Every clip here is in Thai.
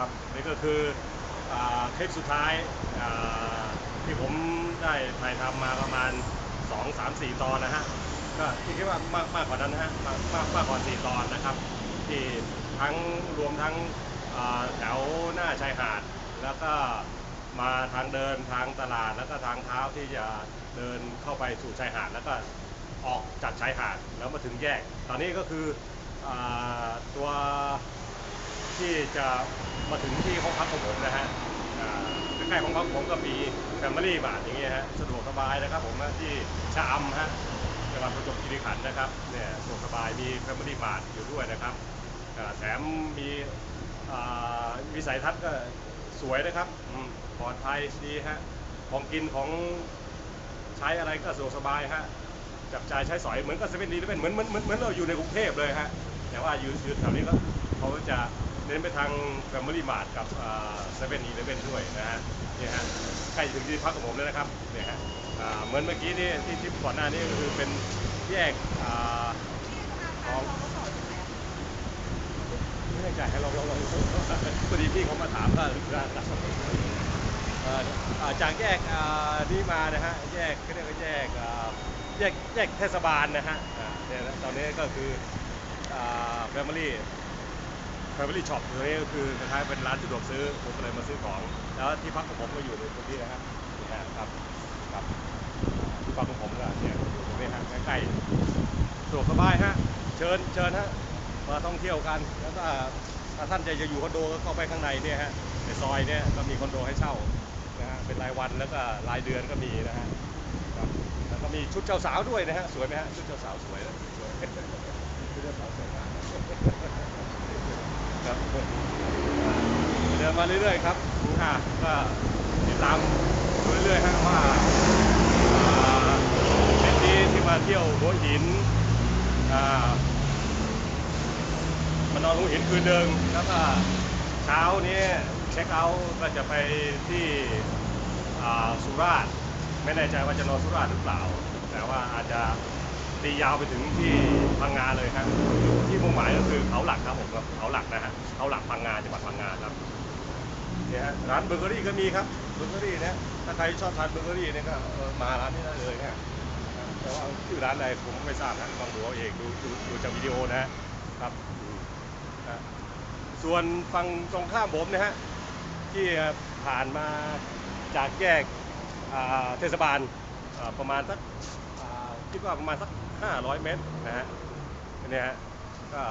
ครับนี่ก็คืออคลิปสุดท้ายที่ผมได้ถ่ายทำมาประมาณ 2 3 4 ตอนนะฮะก็คิดว่ามากมากกว่านั้นนะฮะมากมากมากกว่า 4 ตอนนะครับ ที่ทั้งรวมทั้งแถวหน้าชายหาด แล้วก็มาทางเดินทางตลาดแล้วก็ทางเท้าที่จะเดินเข้าไปสู่ชายหาดแล้วก็ออกจากชายหาดแล้วมาถึงแยก ตอนนี้ก็คืออตัว ที่จะมาถึงที่ห้องพักของผมนะฮะใกล้ๆห้องพักผมก็มีแฟมิลี่มาอย่างเงี้ยฮะสะดวกสบายนะครับผมที่ชะอำฮะจังหวัดประจวบคีรีขันธ์นะครับเนี่ยสะดวกสบายมีแฟมิลี่มาอยู่ด้วยนะครับแถมมีวิสัยทัศน์ก็สวยนะครับปลอดภัยดีฮะของกินของใช้อะไรก็สะดวกสบายฮะจับจ่ายใช้สอยเหมือนกับเซเว่นดีเป็นเหมือนเหมือนเหมือนเหมือนเราอยู่ในกรุงเทพเลยฮะแต่ว่าอยู่อยู่แถวนี้ก็เขาจะ น้นไปทาง Family Mart กับเซเว่นอีเลเว่นด้วยนะฮะนี่ฮะใกล้ถึงที่พักของผมแล้วนะครับเนี่ยฮะเหมือนเมื่อกี้นี่ที่ที่ก่อนหน้านี้ก็คือเป็นแยกอ่าของไม่แน่ใจให้ลองลองลองพอดีพี่เขามาถามว่ารื่องอะไรเอ่ออ่าจากแยกนี่มานะฮะแยกเขาเรียกว่าแยกแยกแยกเทศบาลนะฮะเนี่ยนะตอนนี้ก็คืออ่า Family Family Shop ตรงนี้ก็คือคล้ายๆเป็นร้านสะดวกซื้อ ผมก็เลยมาซื้อของ แล้วที่พักของผมก็อยู่ในตรงนี้นะฮะนี่ฮะครับครับที่พักของผมก็เนี่ยอยู่ตรงนี้ฮะใกล้ๆสะดวกสบายฮะเชิญเชิญฮะมาท่องเที่ยวกัน แล้วก็ถ้าท่านจะอยู่คอนโดก็เข้าไปข้างในเนี่ยฮะในซอยเนี่ยก็มีคอนโดให้เช่านะฮะเป็นรายวันแล้วก็รายเดือนก็มีนะฮะแล้วก็มีชุดเจ้าสาวด้วยนะฮะสวยไหมฮะชุดเจ้าสาวสวยนะสวยชุดเจ้าสาวสวยมาก ครับเดิน มาเรื่อยๆครับอ่าก็ติดตามดูเรื่อยๆฮะว่าอ่าเป็นที่ที่มาเที่ยวหัวหินมานอนหัวหินคืนหนึ่งแล้วก็เช้านี้เช็คเอาท์ก็จะไปที่สุราษฎร์ไม่แน่ใจว่าจะนอนสุราษฎร์หรือเปล่า แต่ว่าอาจจะตียาวไปถึงที่พังงาเลยครับที่มุ่งหมายก็คือเขาหลักครับผมครับเขาหลักนะฮะเขาหลักพังงาจังหวัดพังงาครับ เนี่ยฮะร้านเบเกอรี่ก็มีครับเบเกอรี่เนี่ยถ้าใครชอบทานเบเกอรี่เนี่ยก็เออมาร้านนี้ได้เลยนะฮะแต่ว่าชื่อร้านอะไรผมไม่ทราบนะลองดูเอาเองดูดูดูจากวิดีโอนะฮะครับนะส่วนฝั่งตรงข้ามผมนะฮะที่ผ่านมาจากแยกเทศบาลประมาณสักคิดว่าประมาณสัก 500 เมตรนะฮะอันเนี้ยฮะก็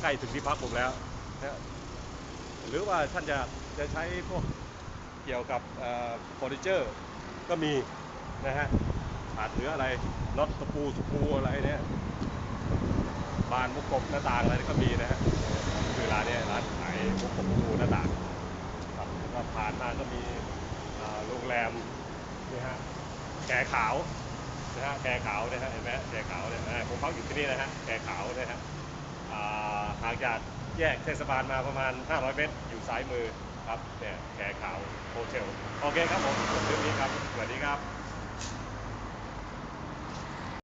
ใกล้ถึงที่พักผมแล้วนะฮะหรือว่าท่านจะ จะใช้พวกเกี่ยวกับเฟอร์นิเจอร์ก็มีนะฮะขาดเหลืออะไรน็อตตะปูสกรูอะไรเนี่ยบานมุกกบหน้าต่างอะไรก็มีนะฮะคือร้านเนี้ยร้านขายมุกกบมุกกรูหน้าต่างครับแล้วก็ผ่านมาก็มีโรงแรมนี่ฮะแก่ขาวนะฮะแกขาวนะฮะเห็นไหมแกขาวเนี่ยนะผมพักอยู่ที่นี่นะฮะแกขาวนะฮะห่างจากแยกเทศบาลมาประมาณ 500 เมตร อยู่ซ้ายมือ ครับเนี่ยแกขาวโฮเทลโอเคครับผมเรื่องนี้ครับสวัสดีครับ